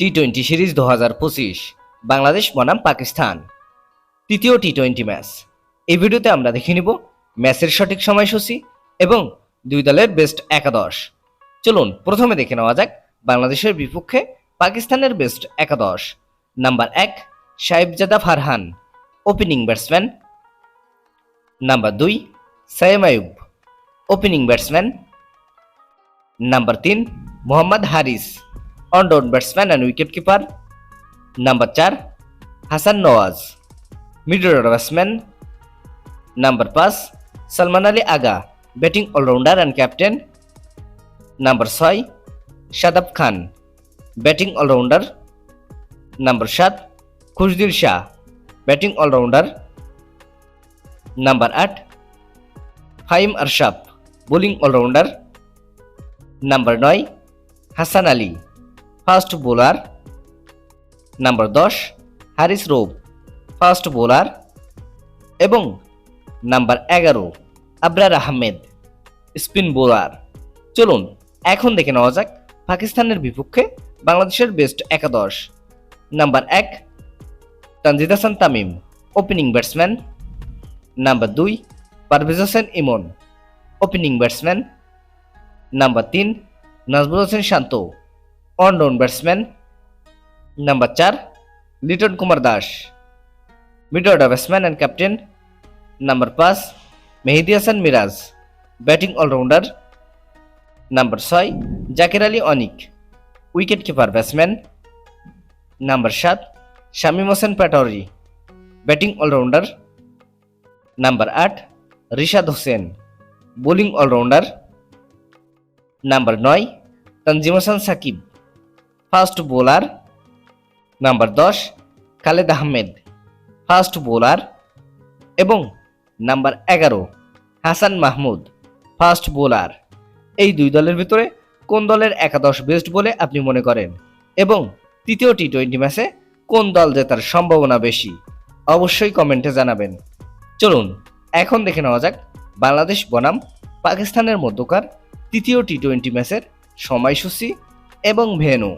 T twenty series দু হাজার পঁচিশ, বাংলাদেশ বনাম পাকিস্তান। তৃতীয় টি টোয়েন্টি ম্যাচ এই ভিডিওতে আমরা দেখে নিব ম্যাচের সঠিক সময়সূচি এবং দুই দলের বেস্ট একাদশ। চলুন প্রথমে দেখে নেওয়া যাক বাংলাদেশের বিপক্ষে পাকিস্তানের বেস্ট একাদশ। নাম্বার এক, Sahibzada Farhan opening batsman number দুই, Saim Ayub opening batsman number তিন, Mohammad Haris. One down batsman and wicket keeper number চার Hasan Nawaz middle order batsman number পাঁচ Salman Ali Agha batting allrounder and captain number ছয় Shadab Khan batting allrounder number সাত Khushdil Shah batting allrounder number আট ফাইম আরশাফ bowling allrounder number নয় Hasan Ali fast bowler number দশ Haris Rauf. First bowler এবং number এগারো, Abrar Ahmed, spin bowler. চলুন, এখন দেখে নেওয়া যাক পাকিস্তানের বিপক্ষে বাংলাদেশের বেস্ট একাদশ। নাম্বার এক, Tanzid Hasan Tamim, opening batsman. Number দুই, Parvez Hossain Emon, opening batsman. Number তিন, Najmul Hossain Shanto. Allround batsman number চার Litton Kumar Das mid order batsman and captain number পাঁচ Mehedi Hasan Miraz batting allrounder number ছয় Jaker Ali Anik wicket keeper batsman number সাত Shamim Hossain Patwari batting allrounder number আট Rishad Hossain bowling allrounder number নয় Tanzim Hasan Sakib fast bowler number দশ, Khaled Ahmed. Fast bowler এবং number এগারো, Hasan Mahmud. Fast bowler. এই দুই দলের ভিতরে কোন দলের একাদশ বেস্ট বলে আপনি মনে করেন? এবং তৃতীয় টি টোয়েন্টি ম্যাচে কোন দল জেতার সম্ভাবনা বেশি? অবশ্যই কমেন্টে জানাবেন। চলুন, এখন দেখে নেওয়া যাক বাংলাদেশ বনাম পাকিস্তানের মধ্যকার তৃতীয় টি টোয়েন্টি ম্যাচের সময়সূচি এবং ভেন্যু।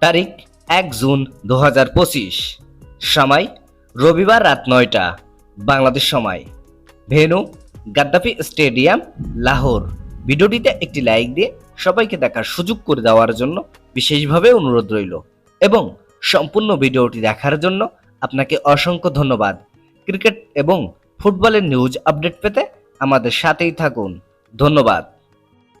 তারিখ এক জুন দু হাজার পঁচিশ। সময় রবিবার রাত নয়টা। বাংলাদেশ সময়। Venue Gaddafi stadium, Lahore. ভিডিওটিতে একটি লাইক দিয়ে সবাইকে দেখার সুযোগ করে দেওয়ার জন্য বিশেষভাবে অনুরোধ রইল। এবং সম্পূর্ণ ভিডিওটি দেখার জন্য আপনাকে অসংখ্য ধন্যবাদ। ক্রিকেট এবং ফুটবলের নিউজ আপডেট পেতে আমাদের সাথেই থাকুন। ধন্যবাদ।